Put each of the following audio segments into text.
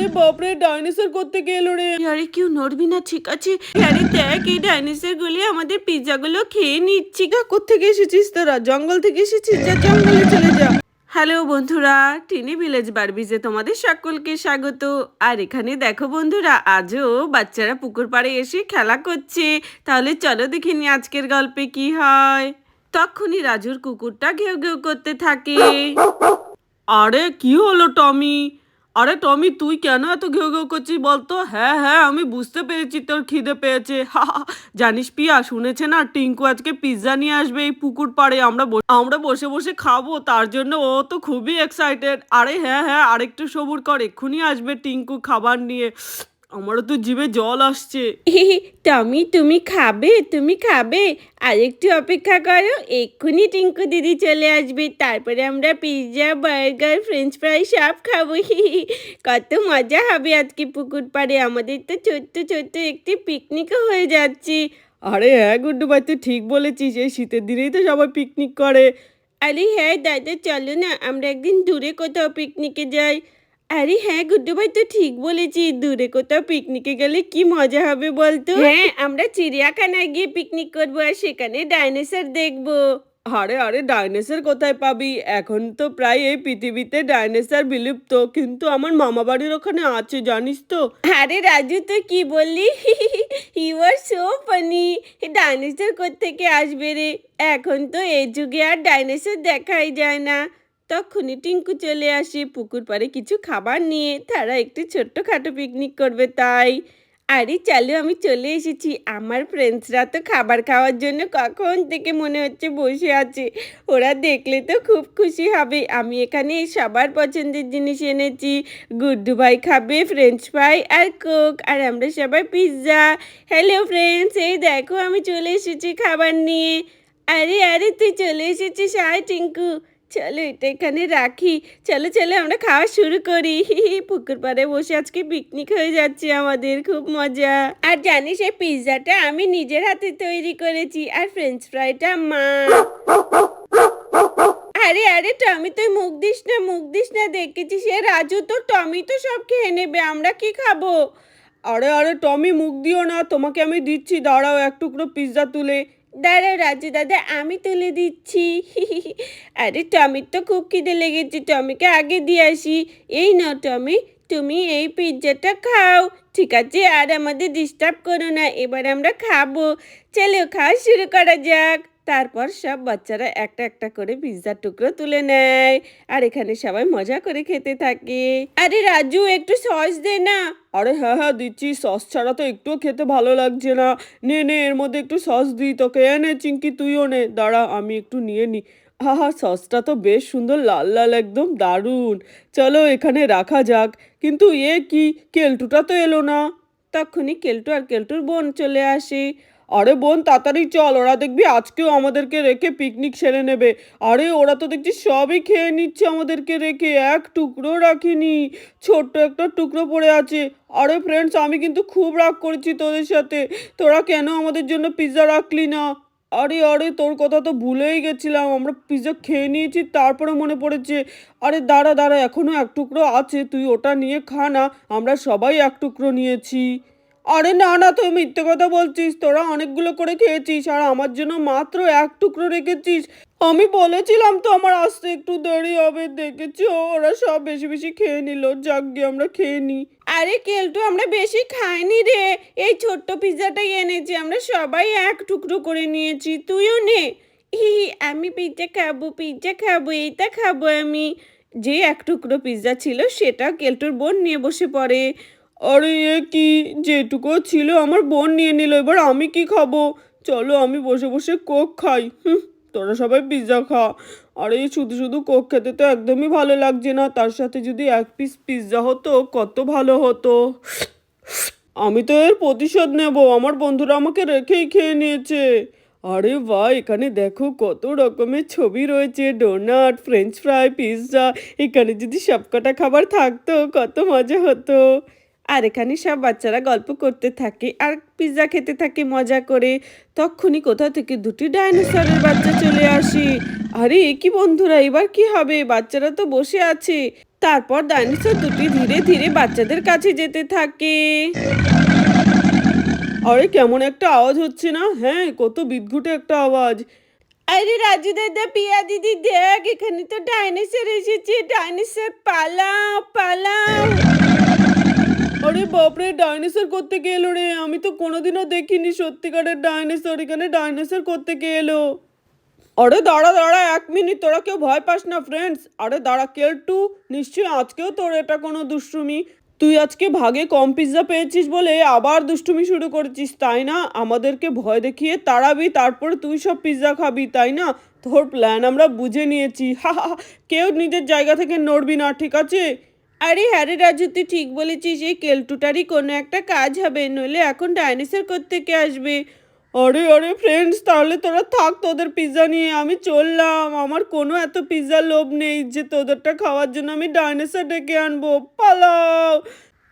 আরে বাপরে ডাইনোসর করতে গেল রে? আরে কেউ নড়বি না ঠিক আছে। আরে দেখ এই ডাইনোসর গুলি আমাদের পিৎজা গুলো খেয়ে নিচ্ছি কোথেকে এসেছিস তোরা? জঙ্গল থেকে এসেছিস? যা জঙ্গলে চলে যা। হ্যালো বন্ধুরা টিনি ভিলেজ বারবিজে তোমাদের সকলকে স্বাগত। আর এখানে দেখো বন্ধুরা আজও বাচ্চারা পুকুর পাড়ে এসে খেলা করছে। তাহলে চলো দেখে নি আজকের গল্পে কি হয়। তখনই রাজুর কুকুরটা ঘেউ ঘেউ করতে থাকে। আরে কি হলো টমি? আরে টমি, তুই কেন এত ঘেউ ঘেউ করছিস বলতো? হ্যাঁ হ্যাঁ আমি বুঝতে পেরেছি তোর খিদে পেয়েছে। জানিস পিয়া, শুনেছে না টিঙ্কু আজকে পিৎজা নিয়ে আসবে এই পুকুর পাড়ে, আমরা আমরা বসে বসে খাব, তার জন্য ও তো খুবই এক্সাইটেড আরে হ্যাঁ হ্যাঁ আরেকটু সবুর কর, এক্ষুনি আসবে টিঙ্কু খাবার নিয়ে। আমারও তো জিভে জল আসছে। টমি তুমি খাবে তুমি খাবে। আর একটু অপেক্ষা করো এক্ষুনি টিঙ্কু দিদি চলে আসবে। তারপরে আমরা পিৎজা বার্গার ফ্রেঞ্চ ফ্রাই সব খাব। কত মজা হবে আজকে পুকুর পাড়ে। আমাদের তো ছোট্ট ছোট্ট একটি পিকনিকও হয়ে যাচ্ছে। আরে হ্যাঁ গুড্ডু ভাই তুই ঠিক বলেছিস। এই শীতের দিনেই তো সবাই পিকনিক করে। আরে হ্যাঁ দাদা চলো না। আমরা একদিন দূরে কোথাও পিকনিকে যাই। আরে হ্যাঁ গুড্ডু ভাই তো ঠিক বলেছি দূরে কোথাও পিকনিকে গেলে কি মজা হবে বলতো? হ্যাঁ। আমরা চিড়িয়াখানায় গিয়ে পিকনিক করব আর সেখানে ডাইনোসর দেখব। আরে আরে ডাইনোসর কোথায় পাবি? এখন তো প্রায় এই পৃথিবীতে ডাইনোসর বিলুপ্ত কিন্তু আমার মামা বাড়ির ওখানে আছে জানিস তো? আরে রাজু তুই কি বললি? You are so funny dinosaur থেকে আসবে রে? এখন তো এই যুগে আর ডাইনোসর দেখাই যায় না। তখনই টিঙ্কু চলে আসে পুকুর পাড়ে কিছু খাবার নিয়ে। তারা একটি ছোট্টখাটো পিকনিক করবে তাই। আরে চালু, আমি চলে এসেছি। আমার ফ্রেন্ডসরা তো খাবার খাওয়ার জন্য কখন থেকে মনে হচ্ছে বসে আছে। ওরা দেখলে তো খুব খুশি হবে। আমি এখানে সবার পছন্দের জিনিস এনেছি। গুড্ডু ভাই খাবে ফ্রেঞ্চ ফ্রাই আর কোক আর আমরা সবাই পিৎজা হ্যালো ফ্রেন্ডস এই দেখো আমি চলে এসেছি খাবার নিয়ে। আরে আরে তুই চলে এসেছিস, আয় টিঙ্কু। চলো এটা এখানে রাখি। চলো চলো, আমরা খাওয়া শুরু করি। পুকুর পাড়ে বসে আজকে পিকনিক হয়ে যাচ্ছে আমাদের, খুব মজা। আর জানিস, এই পিৎজাটা আমি নিজের হাতে তৈরি করেছি আর ফ্রেঞ্চ ফ্রাইটা মা। আরে আরে, টমি, তুই মুখ দিস না, মুখ দিস না, দেখেছিস? এ রাজু তো টমি তো সব খেয়ে নেবে, আমরা কি খাব? আরে আরে, টমি, মুখ দিও না, তোমাকে আমি দিচ্ছি, দাঁড়াও, এক টুকরো পিৎজা তুলে। দাঁড়াও রাজু দাদা, আমি তুলে দিচ্ছি। আরে টমির তো খুব খিদে লেগেছে, টমিকে আগে দিয়ে আসি। এই ন টমি, তুমি এই পিৎজাটা খাও। ঠিক আছে, আর আমাদের ডিস্টার্ব করো না, এবার আমরা খাব। চলো, খাওয়া শুরু করা যাক। তারপর সব বাচ্চারা একটা একটা করে পিৎজার টুকরো তুলে নেয়। আর এখানে সবাই মজা করে খেতে থাকে। আরে রাজু, একটু সস দে না। আরে হ্যাঁ হ্যাঁ দিচ্ছি। সস ছাড়া তো একটুও খেতে ভালো লাগছে না। নে নে, এর মধ্যে একটু সস দিই তোকে। এনে চিঙ্কি তুইও নে। দাঁড়া, আমি একটু নিয়ে নিই আহা সসটা তো বেশ সুন্দর, লাল লাল, একদম দারুণ। চলো এখানে রাখা যাক। কিন্তু এ কি? কেলটুটা তো এলো না। তখনই কেলটু আর কেলটুর বোন চলে আসে। আরে বোন, তাড়াতাড়ি চল, ওরা দেখবি আজকেও আমাদেরকে রেখে পিকনিক সেরে নেবে। আরে ওরা তো দেখছি সবই খেয়ে নিচ্ছে আমাদেরকে রেখে, এক টুকরো রাখিনি, ছোট্ট একটা টুকরো পড়ে আছে। আরে ফ্রেন্ডস আমি কিন্তু খুব রাগ করেছি তোদের সাথে, তোরা কেন আমাদের জন্য পিৎজা রাখলি না? আরে আরে, তোর কথা তো ভুলেই গেছিলাম, আমরা পিৎজা খেয়ে নিয়েছি, তারপরে মনে পড়েছে। আরে দাঁড়া দাঁড়া এখনও এক টুকরো আছে, তুই ওটা নিয়ে খা না, আমরা সবাই এক টুকরো নিয়েছি। আরে না না, তুই মিথ্যে কথা বলছিস। তোরা অনেকগুলো করে খেয়েছিস আর আমার জন্য মাত্র এক টুকরো রেখেছিস। আমি বলেছিলাম তো আমার আসতে একটু দেরি হবে, দেখেছি ওরা সব বেশি বেশি খেয়ে নিল। যাক গিয়ে আমরা খেয়ে নিই আরে কেলটু, আমরা বেশি খাইনি রে। এই ছোট্ট পিৎজাটাই এনেছি, আমরা সবাই এক টুকরো করে নিয়েছি। তুইও নে। হি, আমি পিৎজা খাব পিৎজা খাব, এইটা খাব আমি। যে এক টুকরো পিৎজা ছিল, সেটা কেলটুর বোন নিয়ে বসে পড়ে। আরে এ কি? যেটুকু ছিল আমার বোন নিয়ে নিল, এবার আমি কি খাব? চলো আমি বসে বসে কোক খাই। হুম তোরা সবাই পিৎজা খা। আরে শুধু শুধু কোক খেতে তো একদমই ভালো লাগছে না। তার সাথে যদি এক পিস পিৎজা হতো, কত ভালো হতো। আমি তো এর প্রতিশোধ নেব। আমার বন্ধুরা আমাকে রেখেই খেয়ে নিয়েছে। আরে বাহ, এখানে দেখো কত রকমের ছবি রয়েছে। Donut, french fry, pizza. এখানে যদি সবকটা খাবার থাকতো, কত মজা হতো। আর এখানে সব বাচ্চারা গল্প করতে থাকে আর পিৎজা খেতে থাকে, মজা করে। তখনই কোথা থেকে দুটি ডাইনোসরের বাচ্চা চলে আসে। আরে, কি বন্ধুরা, এবার কি হবে? বাচ্চারা তো বসে আছে। তারপর ডাইনোসর দুটি ধীরে ধীরে বাচ্চাদের কাছে যেতে থাকে। আরে, কেমন একটা আওয়াজ হচ্ছে না? হ্যাঁ কত বিদঘুটে একটা আওয়াজ। আরে, রাজু দাদা, পিয়া দিদি, দেখ, এখানে তো ডাইনোসর এসেছে। ডাইনোসর পালাও পালাও। আরে বাপরে ডাইনোসর করতে এলো রে? আমি তো কোনোদিনও দেখিনি সত্যিকারের ডাইনোসর এখানে ডাইনোসর করতে এলো? আরে দাঁড়া দাঁড়া, এক মিনিট, তোরা কেউ ভয় পাস না ফ্রেন্ডস আরে দাঁড়া কেলটু নিশ্চয়ই আজকেও তোর এটা কোনো দুষ্টুমি? তুই আজকে ভাগে কম পিৎজা পেয়েছিস বলে আবার দুষ্টুমি শুরু করেছিস, তাই না? আমাদেরকে ভয় দেখিয়ে তাড়াবি, তারপরে তুই সব পিৎজা খাবি, তাই না? তোর প্ল্যান আমরা বুঝে নিয়েছি। হা হা। কেউ নিজের জায়গা থেকে নড়বি না, ঠিক আছে? আরে হ্যারে রাজু, তুই ঠিক বলেছিস, এই কেলটুটারই কোনো একটা কাজ হবে, নইলে এখন ডাইনোসর করতে কে আসবে? আরে আরে ফ্রেন্ডস তাহলে তোরা থাক তোদের পিৎজা নিয়ে, আমি চললাম, আমার কোনো এত পিৎজার লোভ নেই যে তোদেরটা খাওয়ার জন্য আমি ডাইনোসর ডেকে আনব, পালাও।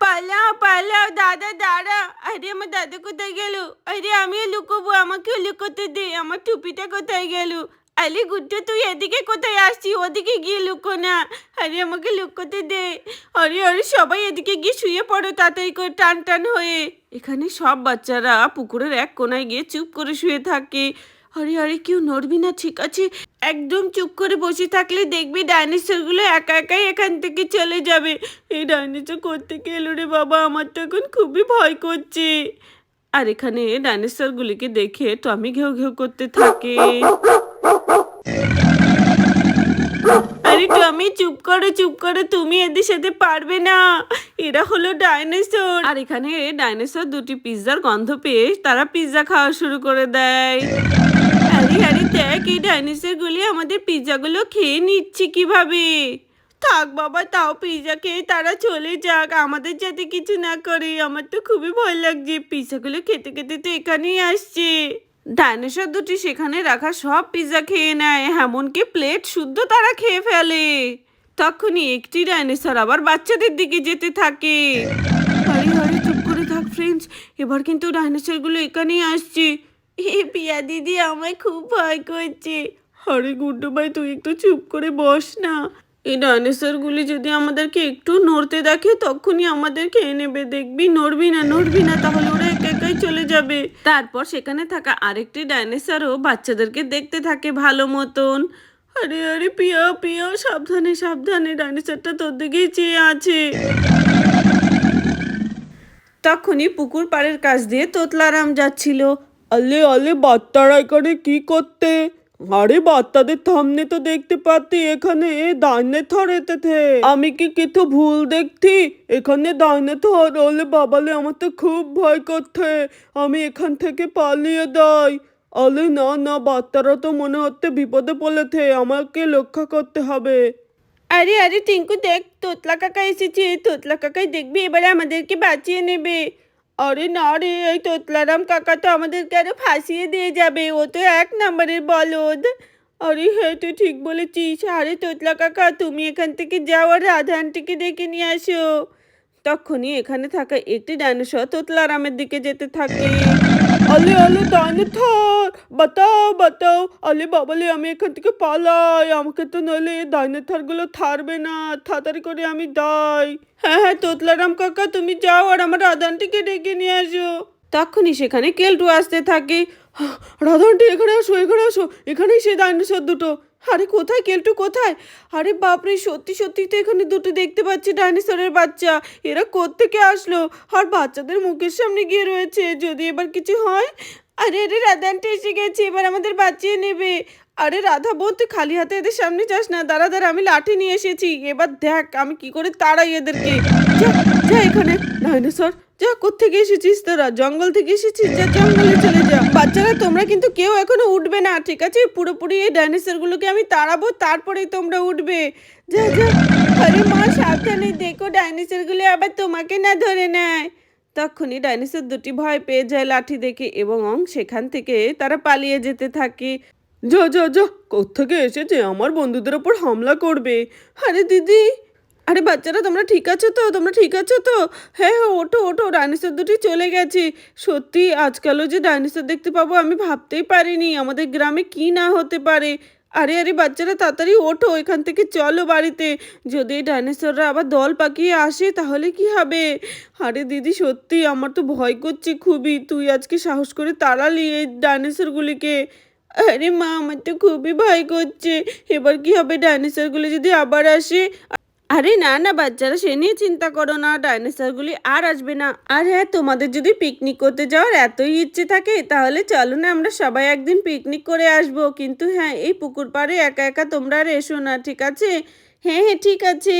পালাও পালাও, দাদা, দাঁড়া, আরে আমার দাদা কোথায় গেল? আরে আমিও লুকোবো, আমাকেও লুকোতে দে, আমার টুপিটা কোথায় গেল? আরে গুড্ডু, তুই এদিকে কোথায় আসছি ওদিকে গিয়ে লুকো না। আরে, আমাকে লুকোতে দে। আরে আরে, সবাই এদিকে গিয়ে শুয়ে পড়ো তাড়াতাড়ি করে টান টান হয়ে। এখানে সব বাচ্চারা পুকুরের এক কোনায় গিয়ে চুপ করে শুয়ে থাকে। আরে আরে, কেউ নড়বি না, ঠিক আছে? একদম চুপ করে বসে থাকলে দেখবি ডাইনোসরগুলো একা একাই এখান থেকে চলে যাবে। এই ডাইনোসর করতে এলো রে বাবা? আমার তো এখন খুবই ভয় করছে। আর এখানে ডাইনোসরগুলিকে দেখে টমি ঘেউ ঘেউ করতে থাকে। আরে টমি, চুপ করো চুপ করো। তুমি এদের সাথে পারবে না। এরা হলো ডাইনোসর। আর এখানে ডাইনোসর দুটি পিৎজার গন্ধ পেয়ে তারা পিৎজা খাওয়া শুরু করে দেয়। আরে আরে, দেখ, এই ডাইনোসর গুলি আমাদের পিৎজাগুলো খেয়ে নিচ্ছে কীভাবে? থাক বাবা, তাও পিৎজা খেয়ে তারা চলে যাক। আমাদের যাতে কিছু না করে। আমার তো খুবই ভয় লাগছে। পিৎজাগুলো খেতে খেতে তো এখানেই আসছে। ডাইনোসর দুটি সেখানে রাখা সব পিৎজা খেয়ে নেয়, এমনকি প্লেট শুদ্ধ তারা খেয়ে ফেলে। তখনই একটি ডাইনোসর আবার বাচ্চাদের দিকে যেতে থাকে। আরে আরে, চুপ করে থাক ফ্রেন্ডস এবার কিন্তু ডাইনোসরগুলো এখানেই আসছে। এ পিয়া দিদি, আমায় খুব ভয় করছে। আরে, গুড্ডু ভাই, তুই একটু চুপ করে বস না। এই ডাইনোসরগুলি যদি আমাদেরকে একটু নড়তে দেখে, তখনই আমাদের খেয়ে নেবে দেখবি, নড়বি না নড়বি না, তাহলে ওরা একাই চলে যাবে। তারপর সেখানে থাকা আরেকটি ডাইনোসরও বাচ্চাদেরকে দেখতে থাকে ভালো মতন। আরে আরে পিয়া পিয়া সাবধানে সাবধানে ডাইনোসরটা তোর দিকেই চেয়ে আছে। তখনই পুকুর পাড়ের কাছ দিয়ে তোতলারাম যাচ্ছিল। আলে আলে বাচ্চারা এখানে কি করতে? আরে বাচ্চাদের থামনে তো দেখতে পাতি এখানে দাইনে থর এতেছে আমি কি কিছু ভুল দেখছি? এখানে দাইনে থর ওলে বাবালে আমার তো খুব ভয় করছে। আমি এখান থেকে পালিয়ে যাই। আলে না না, বাচ্চারা তো মনে হচ্ছে বিপদে পড়েছে। আমাকে রক্ষা করতে হবে। আরে আরে, টিঙ্কু দেখ, তোতলা কাকা এসেছে। তোতলা কাকাই দেখবি, এবারে আমাদেরকে বাঁচিয়ে নেবে। আরে না রে, এই তোতলারাম কাকা তো আমাদেরকে আরও ফাঁসিয়ে দিয়ে যাবে, ও তো এক নম্বরের বলদ। আরে হ্যাঁ তুই ঠিক বলেছিস। আরে তোতলা কাকা, তুমি এখান থেকে যাও আর রাধা আন্টিকে ডেকে নিয়ে আসো। তখনই এখানে থাকা একটি ডাইনোসর তোতলারামের দিকে যেতে থাকে। আলে আলে দাইনে থর বাতাও বাতাও আলে বাবালে আমি এখান থেকে পালাই আমাকে তো নইলে দাইনে থারগুলো থারবে না থাতারি করে আমি দাই হ্যাঁ হ্যাঁ তোতলারাম কাকা তুমি যাও আর আমার রাধানটিকে ডেকে নিয়ে আসো তখনই সেখানে কেলটু আসতে থাকে রাধানটি এখানে আসো এখানে আসো এখানেই সেই ডাইনোসর দুটো আরে কোথায় কেলটু, কোথায়? আরে বাপরে, সত্যি সত্যি তো এখানে দুটো দেখতে পাচ্ছি ডাইনোসরের বাচ্চা। এরা কোত্থেকে আসলো? আর বাচ্চাদের মুখের সামনে গিয়ে রয়েছে, যদি এবার কিছু হয়? আরে আরে, রাধানটি এসে গেছে, এবার আমাদের বাঁচিয়ে নেবে। আরে রাধা বোন তুই খালি হাতে এদের সামনে যাস না। দাঁড়া দাঁড়া, আমি লাঠি নিয়ে এসেছি। এবার দেখ, আমি কি করে তাড়াই এদেরকে। যা যা এখানে। ডাইনোসর যা কোত্থেকে এসেছিস তোরা? জঙ্গল থেকে এসেছিস? যা, জঙ্গলে চলে যা। বাচ্চারা, তোমরা কিন্তু কেউ এখনও উঠবে না, ঠিক আছে? পুরোপুরি এই ডাইনোসরগুলোকে আমি তাড়াবো, তারপরেই তোমরা উঠবে। যা যা। আরে মা, সাবধানে দেখো, ডাইনোসরগুলো আবার তোমাকে না ধরে নেয়। তখনই ডাইনোসর দুটি ভয় পেয়ে যায় লাঠি দেখে এবং সেখান থেকে তারা পালিয়ে যেতে থাকে। যা যা যা, কোত্থেকে এসেছে? আমার বন্ধুদের ওপর হামলা করবে। আরে দিদি আরে বাচ্চারা, তোমরা ঠিক আছো তো? তোমরা ঠিক আছো তো? হ্যাঁ হ্যাঁ ওঠো ওঠো, ডাইনোসর দুটি চলে গেছে। সত্যি, আজকালও যে ডাইনোসর দেখতে পাবো আমি ভাবতেই পারিনি, আমাদের গ্রামে কি না হতে পারে। আরে আরে বাচ্চারা, তাড়াতাড়ি ওঠো এখান থেকে, চলো বাড়িতে। যদি এই ডাইনোসররা আবার দল পাকিয়ে আসে, তাহলে কি হবে? আরে দিদি, সত্যি, আমার তো ভয় করছে খুবই। তুই আজকে সাহস করে তাড়ালি এই ডাইনোসরগুলিকে। আরে মা, আমার তো খুবই ভয় করছে। এবার কি হবে? ডাইনোসরগুলি যদি আবার আসে আরে না না, বাচ্চারা, সে নিয়ে চিন্তা করো না, ডাইনোসরগুলি আর আসবে না। আর হ্যাঁ তোমাদের যদি পিকনিক করতে যাওয়ার এতই ইচ্ছে থাকে, তাহলে চলো না, আমরা সবাই একদিন পিকনিক করে আসব। কিন্তু হ্যাঁ এই পুকুর পাড়ে একা একা তোমরা আর এসো না, ঠিক আছে? হ্যাঁ হ্যাঁ ঠিক আছে।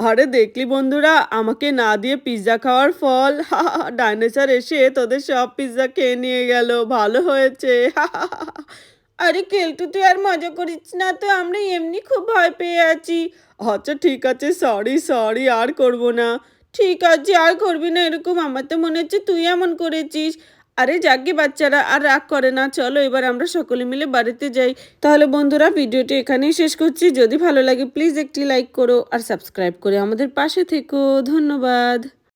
আরে দেখলি বন্ধুরা, আমাকে না দিয়ে পিৎজা খাওয়ার ফল। ডাইনোসর এসে তোদের সব পিৎজা খেয়ে নিয়ে গেল। ভালো হয়েছে। আরে কেলটু, তুই আর মজা করিস না তো, আমরা এমনি খুব ভয় পেয়ে আছি। আচ্ছা ঠিক আছে সরি সরি আর করব না। ঠিক আছে, আর করবি না এরকম, আমার তো মনে হচ্ছে তুই এমন করেছিস। আরে যাকে বাচ্চারা, আর রাগ করে না, চলো এবার আমরা সকলে মিলে বাড়িতে যাই। তাহলে বন্ধুরা, ভিডিওটি এখানেই শেষ করছি। যদি ভালো লাগে প্লিজ একটি লাইক করো আর সাবস্ক্রাইব করে আমাদের পাশে থেকো। ধন্যবাদ।